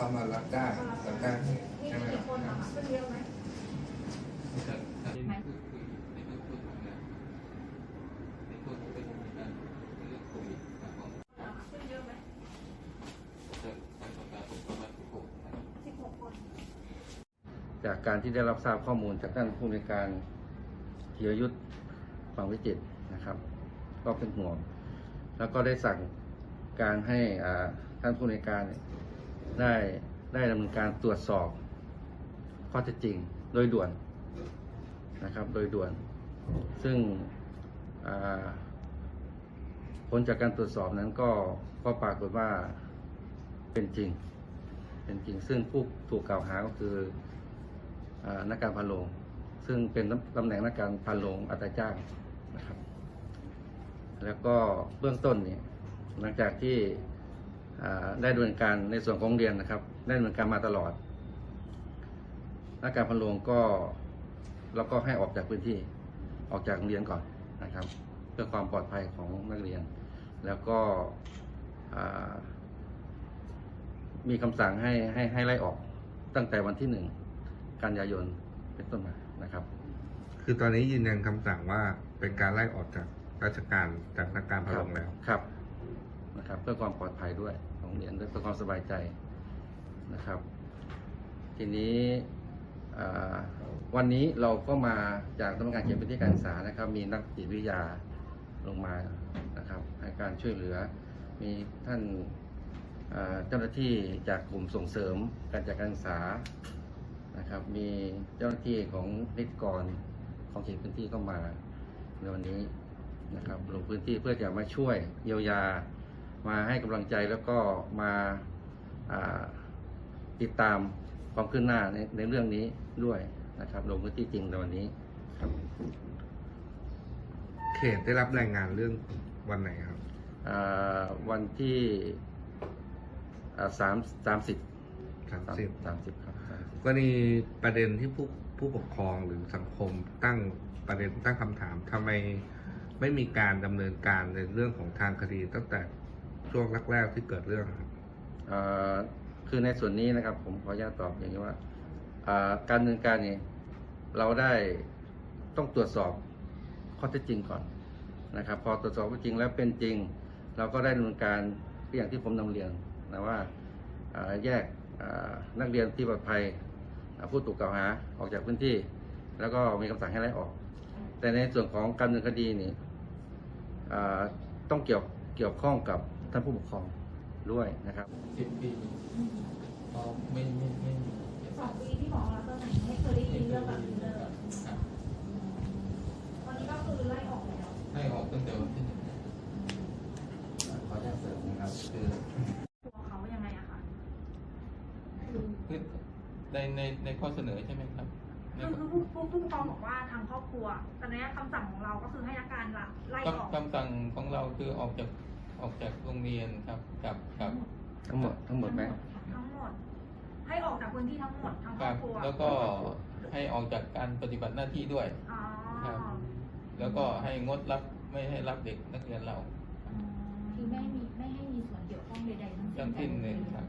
เขามารับจ้รับจ้ใช่ไหมครับคนอะคะเป็นเยอะไหมเป็นเยอะไหมสิบหกคนจากการที่ได้รับทราบข้อมูลจากท่านผู้ในการธีรยุทธ์ฝังวิจิตนะครับ ก็เป็นห่วง แล้วก็ได้สั่งการให้ท่านผู้ในการ ได้ได้ดำเนินการตรวจสอบข้อเท็จจริงโดยด่วนนะครับ โดยด่วน ซึ่งผลจากการตรวจสอบนั้นก็ก็ปรากฏว่าเป็นจริง เป็นจริง ซึ่งผู้ถูกกล่าวหาก็คืออ่านักการพันโรงซึ่งเป็นตำแหน่งนักการพันโรงอัตราจ้างนะครับ แล้วก็เบื้องต้นเนี่ยหลังจากที่ ได้ดำเนินการในส่วนของโรงเรียนนะครับ ได้ดำเนินการมาตลอดนักการพันโรงก็เราก็ให้ออกจากพื้นที่ออกจากโรงเรียนก่อนนะครับ เพื่อความปลอดภัยของนักเรียน แล้วก็อ่ามีคำสั่งให้ให้ให้ไล่ออกตั้งแต่วันที่หนึ่งกันยายนเป็นต้นมานะครับ คือตอนนี้ยืนยันคำสั่งว่าเป็นการไล่ออกจากราชการจากนักการพลงแล้วครับ นะครับเพื่อความปลอดภัยด้วยของเรียนด้วยเพื่อความสบายใจนะครับ ทีนี้วันนี้เราก็มาจากสำนักงานเขตพื้นที่การศึกษานะครับ มีนักจิตวิทยาลงมานะครับให้การช่วยเหลือ มีท่านเจ้าหน้าที่จากกลุ่มส่งเสริมการจัดการศึกษานะครับ มีเจ้าหน้าที่ของนิติกรของเขตพื้นที่ก็มาในวันนี้นะครับลงพื้นที่เพื่อจะมาช่วยเยียวยา มาให้กำลังใจแล้วก็มาอ่าติดตามความคืบหน้าในในเรื่องนี้ด้วยนะครับลงพื้นที่จริงในวันนี้ครับเขตได้รับรายงานเรื่องวันไหนครับอ่าวันที่อ่าสามสามสิบสามสิบสามสิบครับ30กรณีประเด็นที่ผู้ผู้ปกครองหรือสังคมตั้งประเด็นตั้งคำถามทำไมไม่มีการดำเนินการในเรื่องของทางคดีตั้งแต่ ช่วงแรกๆที่เกิดเรื่องครับ เอ่อคือในส่วนนี้นะครับ ผมขออนุญาตตอบอย่างนี้ว่าอ่าการดำเนินการเนี่ยเราได้ต้องตรวจสอบข้อเท็จจริงก่อนนะครับ พอตรวจสอบข้อเท็จจริงแล้วเป็นจริง เราก็ได้ดำเนินการอย่างที่ผมนำเรียนนะว่าอ่าแยกอ่านักเรียนที่ปลอดภัยอ่าผู้ถูกกล่าวหาออกจากพื้นที่ แล้วก็มีคำสั่งให้ไล่ออก แต่ในส่วนของการดำเนินคดีนี่อ่าต้องเกี่ยวเกี่ยวข้องกับ ท่านผู้ปกครองด้วยนะครับสิบปีก็ไม่ไม่ไม่มีสองปีที่หมอรับตำแหน่งไม่เคยได้ยินเรื่องแบบนี้เลยครับวันนี้ก็คือไล่ออกแล้วให้ออกตั้งแต่วันที่หนึ่งขออนุญาตเสริมนะครับคือตัวเขายังไงอะคะคือในในในข้อเสนอใช่ไหมครับคือคือผู้ผู้ผู้ปกครองบอกว่าทางครอบครัวแต่เนี้ยคำสั่งของเราก็คือให้นักการละไล่ออกคำสั่งของเราคือออกจาก ออกจากโรงเรียนครับกับกับทั้งหมดทั้งหมดไหมทั้งหมด ให้ออกจากพื้นที่ทั้งหมดทั้งครกัอบบครัวแล้วก็ให้ออกจากการปฏิบัติหน้าที่ด้วยอ๋อครับ แล้วก็ให้งดรับไม่ให้รับเด็กนักเรียนเราอืมคือไม่มีไม่ให้มีส่วนเกี่ยวข้องใดๆทั้งสิ้นทั้งสิ้นหนึ่งครับ